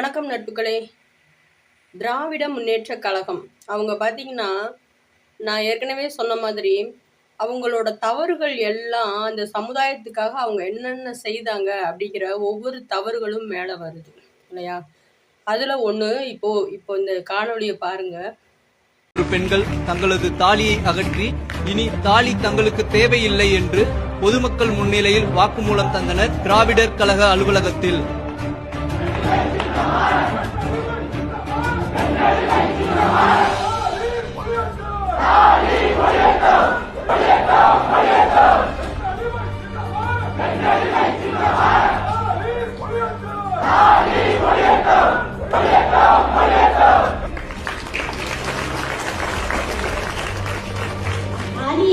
வணக்கம் நட்புகளே. திராவிட முன்னேற்ற கழகம். அவங்க பார்த்தீங்கன்னா நான் ஏற்கனவே சொன்ன மாதிரி அவங்களோட தவறுகள் எல்லாம் அந்த சமுதாயத்துக்காக அவங்க என்னென்ன செய்தாங்க அப்படிங்கிற ஒவ்வொரு தவறுகளும் மேலே வருது. இல்லையா? அதில் ஒன்று இப்போ இப்போ இந்த காணொலியை பாருங்க. ஒரு பெண்கள் தங்களது தாலியை அகற்றி இனி தாலி தங்களுக்கு தேவையில்லை என்று பொதுமக்கள் முன்னிலையில் வாக்குமூலம் தந்தனர் திராவிடர் கழக அலுவலகத்தில்.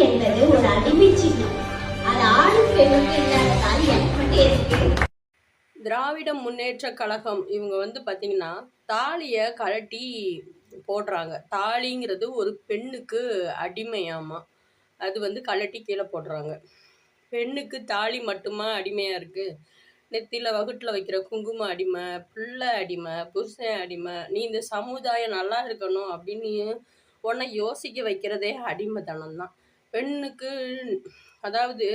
என்பது ஒரு அடிமை சின்னம். அது ஆணும் பெண்ணுக்கு இல்லாத தாலி எனக்கு மட்டும் இருக்கு. திராவிட முன்னேற்ற கழகம் இவங்க வந்து பார்த்தீங்கன்னா தாலியை கழட்டி போடுறாங்க. தாலிங்கிறது ஒரு பெண்ணுக்கு அடிமையாமா? அது வந்து கழட்டி கீழே போடுறாங்க. பெண்ணுக்கு தாலி மட்டுமா அடிமையாக இருக்குது நெத்தியில் வகுட்டில் வைக்கிற குங்குமம் அடிமை பிள்ளை அடிமை புருஷன் அடிமை நீ இந்த சமுதாயம் நல்லா இருக்கணும் அப்படின்னு உன்னை யோசிக்க வைக்கிறதே அடிமைத்தனம் தான் பெண்ணுக்கு அதாவது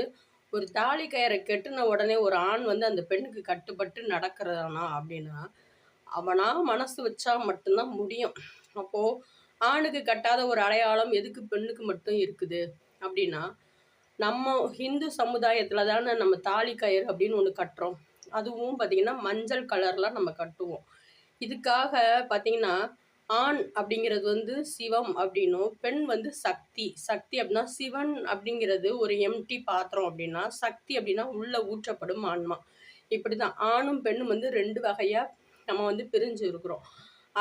ஒரு தாலி கயிறை கெட்டின உடனே ஒரு ஆண் வந்து அந்த பெண்ணுக்கு கட்டுப்பட்டு நடக்கிறதானா அப்படின்னா அவனா மனசு வச்சா மட்டும்தான் முடியும். அப்போ ஆணுக்கு கட்டாத ஒரு அடையாளம் எதுக்கு பெண்ணுக்கு மட்டும் இருக்குது? அப்படின்னா நம்ம ஹிந்து சமுதாயத்தில் தானே நம்ம தாலி கயிறு அப்படின்னு ஒன்று கட்டுறோம். அதுவும் பார்த்திங்கன்னா மஞ்சள் கலரில் நம்ம கட்டுவோம். இதுக்காக பார்த்திங்கன்னா ஆண் அப்படிங்கிறது வந்து சிவம் அப்படின்னும் பெண் வந்து சக்தி. சக்தி அப்படின்னா சிவன் அப்படிங்கிறது ஒரு எம்டி பாத்திரம் அப்படின்னா சக்தி அப்படின்னா உள்ள ஊற்றப்படும் ஆன்மா. இப்படி தான் ஆணும் பெண்ணும் வந்து ரெண்டு வகையாக நம்ம வந்து பிரிஞ்சு இருக்கிறோம்.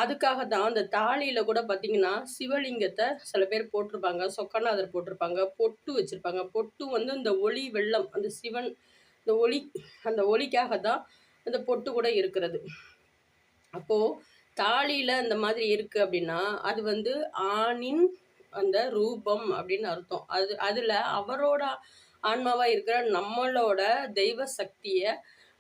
அதுக்காக தான் அந்த தாலியில் கூட பார்த்தீங்கன்னா சிவலிங்கத்தை சில பேர் போட்டிருப்பாங்க சொக்கநாதர் போட்டிருப்பாங்க பொட்டு வச்சுருப்பாங்க. பொட்டு வந்து இந்த ஒளி வெள்ளம் அந்த சிவன் இந்த ஒளி அந்த ஒளிக்காக தான் அந்த பொட்டு கூட இருக்கிறது. அப்போது தாலியில் அந்த மாதிரி இருக்குது அப்படின்னா அது வந்து ஆணின் அந்த ரூபம் அப்படின்னு அர்த்தம். அது அதில் அவரோட ஆன்மாவாக இருக்கிற நம்மளோட தெய்வ சக்தியை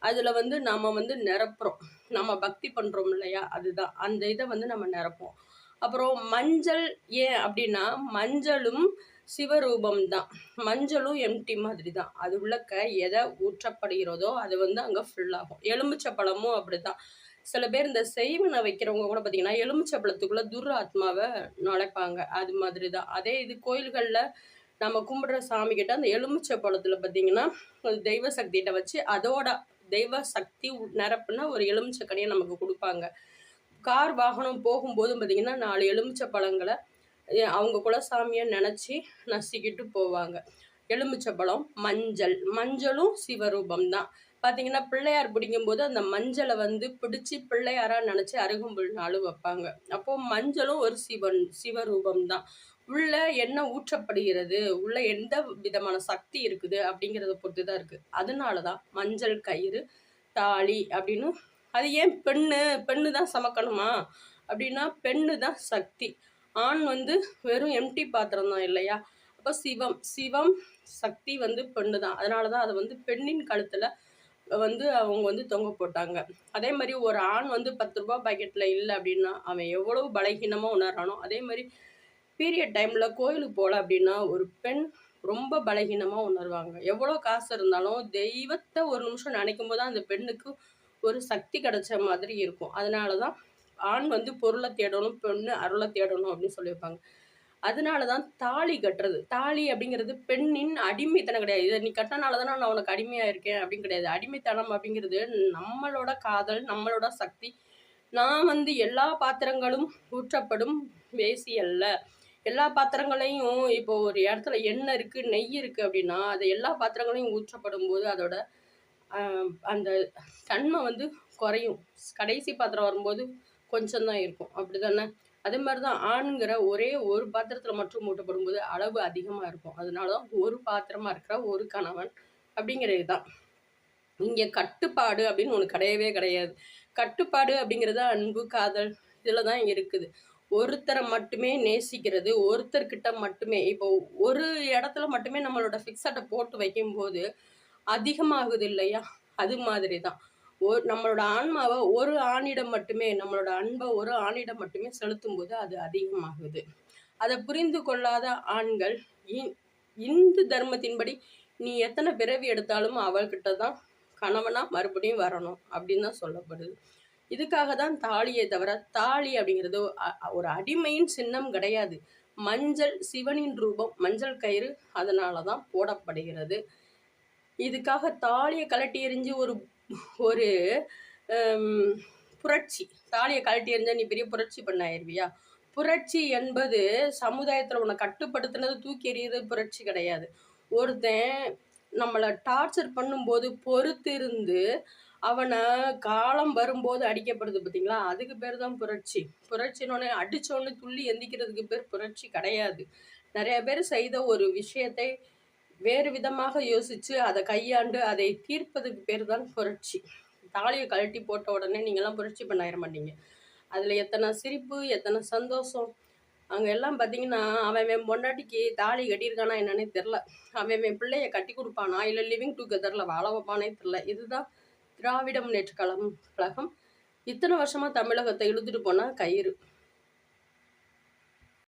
அதில் வந்து நம்ம வந்து நிரப்புறோம். நம்ம பக்தி பண்ணுறோம் இல்லையா? அதுதான். அந்த இதை வந்து நம்ம நிரப்போம் அப்புறம் மஞ்சள் ஏன் அப்படின்னா மஞ்சளும் சிவரூபம் தான் மஞ்சளும் எம்டி மாதிரி தான் அது உள்ளக்க எதை ஊற்றப்படுகிறதோ அது வந்து அங்கே ஃபுல்லாகும் ஆகும். எலுமிச்சை பழமும் அப்படி தான் சில பேர் இந்த செய்வனை வைக்கிறவங்க கூட பார்த்தீங்கன்னா எலுமிச்சப்பழத்துக்குள்ள துர் ஆத்மாவை நுழைப்பாங்க அது மாதிரி தான் அதே இது கோயில்களில் நம்ம கும்பிடுற சாமி கிட்ட அந்த எலுமிச்சை பழத்துல பார்த்தீங்கன்னா தெய்வ சக்திகிட்ட வச்சு அதோட தெய்வ சக்தி நிரப்புனா ஒரு எலுமிச்சை கனியை நமக்கு கொடுப்பாங்க. கார் வாகனம் போகும்போதும் பார்த்தீங்கன்னா நாலு எலுமிச்சை பழங்களை அவங்க குலசாமியை நினச்சி நசுக்கிட்டு போவாங்க. எலுமிச்சை பழம் மஞ்சள் மஞ்சளும் சிவரூபம் தான் பார்த்தீங்கன்னா பிள்ளையார் பிடிக்கும்போது அந்த மஞ்சளை வந்து பிடிச்சி பிள்ளையாராக நினச்சி அருகம்புல் நாளும் வைப்பாங்க. அப்போ மஞ்சளும் ஒரு சிவன் சிவரூபம் தான் உள்ள என்ன ஊற்றப்படுகிறது? உள்ள எந்த விதமான சக்தி இருக்குது? அப்படிங்கிறத பொறுத்து தான் இருக்குது அதனால தான் மஞ்சள் கயிறு தாலி அப்படின்னு அது ஏன் பெண்ணு பெண்ணு தான் சமக்கணுமா? அப்படின்னா பெண்ணு தான் சக்தி. ஆண் வந்து வெறும் எம்டி பாத்திரம் தான் இல்லையா? அப்போ சிவம் சிவம் சக்தி வந்து பெண்ணு தான் அதனால தான் அதை வந்து பெண்ணின் கழுத்தில் வந்து அவங்க வந்து தொங்க போட்டாங்க. அதே மாதிரி ஒரு ஆண் வந்து பத்து ரூபா பாக்கெட்டில் இல்லை அப்படின்னா அவன் எவ்வளவு பலகீனமாக உணர்றானோ அதே மாதிரி பீரியட் டைமில் கோயிலுக்கு போகல அப்படின்னா ஒரு பெண் ரொம்ப பலகீனமாக உணர்வாங்க. எவ்வளோ காசு இருந்தாலும் தெய்வத்தை ஒரு நிமிஷம் நினைக்கும் போது தான் அந்த பெண்ணுக்கு ஒரு சக்தி கிடைச்ச மாதிரி இருக்கும். அதனால தான் ஆண் வந்து பொருளை தேடணும் பெண்ணு அருளை தேடணும் அப்படின்னு சொல்லியிருப்பாங்க. அதனால தான் தாலி கட்டுறது. தாலி அப்படிங்கிறது பெண்ணின் அடிமைத்தனம் கிடையாது. இதை நீ கட்டினால தானே நான் உனக்கு அடிமையாக இருக்கேன் அப்படின்னு கிடையாது. அடிமைத்தனம் அப்படிங்கிறது நம்மளோட காதல் நம்மளோட சக்தி. நான் வந்து எல்லா பாத்திரங்களும் ஊற்றப்படும் வேசி அல்ல. எல்லா பாத்திரங்களையும் இப்போ ஒரு இடத்துல எண்ணெய் இருக்குது நெய் இருக்குது அப்படின்னா அது எல்லா பாத்திரங்களையும் ஊற்றப்படும் போது அதோட அந்த தன்மை வந்து குறையும். கடைசி பாத்திரம் வரும்போது கொஞ்சம் தான் இருக்கும். அப்படி தானே அதே மாதிரி தான் ஆணுங்கிற ஒரே ஒரு பாத்திரத்தில் மட்டும் மூட்டப்படும் போது அளவு அதிகமாக இருக்கும். அதனால தான் ஒரு பாத்திரமாக இருக்கிற ஒரு கணவன் அப்படிங்கிறது தான் இங்கே கட்டுப்பாடு அப்படின்னு ஒன்று கிடையவே கிடையாது. கட்டுப்பாடு அப்படிங்கிறது அன்பு காதல் இதில் தான் இருக்குது. ஒருத்தரை மட்டுமே நேசிக்கிறது ஒருத்தர்கிட்ட மட்டுமே இப்போ ஒரு இடத்துல மட்டுமே நம்மளோட ஃபிக்ஸட்டை போட்டு வைக்கும்போது அதிகமாகுது இல்லையா? அது மாதிரி தான் ஒரு நம்மளோட ஆன்மாவை ஒரு ஆணிடம் மட்டுமே நம்மளோட அன்பை ஒரு ஆணிடம் மட்டுமே செலுத்தும் போது அது அதிகமாகுது. அதை புரிந்து கொள்ளாத ஆண்கள் இ- இந்து தர்மத்தின்படி நீ எத்தனை பிறவி எடுத்தாலும் அவள்கிட்ட தான் கணவனா மறுபடியும் வரணும் அப்படின்னு தான் சொல்லப்படுது. இதுக்காக தான் தாலியை தவிர தாலி அப்படிங்கிறது ஒரு அடிமையின் சின்னம் கிடையாது. மஞ்சள் சிவனின் ரூபம் மஞ்சள் கயிறு அதனால தான் போடப்படுகிறது. இதுக்காக தாலியை கழட்டி எறிஞ்சு ஒரு ஒரு புரட்சி. தாலியை கழட்டி இருந்தால் நீ பெரிய புரட்சி பண்ணாயிருவியா? புரட்சி என்பது சமுதாயத்தில் உன்னை கட்டுப்படுத்தினது தூக்கி எறியது புரட்சி கிடையாது. ஒருத்தன் நம்மளை டார்ச்சர் பண்ணும்போது பொறுத்து இருந்து அவனை காலம் வரும்போது அடிக்கப்படுது பார்த்தீங்களா? அதுக்கு பேர் தான் புரட்சி. புரட்சினோடனே அடித்தோடனே துள்ளி எந்திக்கிறதுக்கு பேர் புரட்சி கிடையாது. நிறைய பேர் செய்த ஒரு விஷயத்தை வேறு விதமாக யோசித்து அதை கையாண்டு அதை தீர்ப்பதுக்கு பேர் தான் புரட்சி. தாலியை கழட்டி போட்ட உடனே நீங்கள்லாம் புரட்சி பண்ணிட மாட்டீங்க. அதில் எத்தனை சிரிப்பு எத்தனை சந்தோஷம். அங்கே எல்லாம் பார்த்தீங்கன்னா அவன் என் பொண்டாட்டிக்கு தாலி கட்டியிருக்கானா என்னன்னே தெரில அவன் என் பிள்ளைய கட்டி கொடுப்பானா இல்லை லிவிங் டுகெதரில் வாழ வைப்பானே தெரில இதுதான் திராவிட முன்னேற்ற கழகம். கழகம் இத்தனை வருஷமாக தமிழகத்தை இழுத்துட்டு போனால் கயிறு.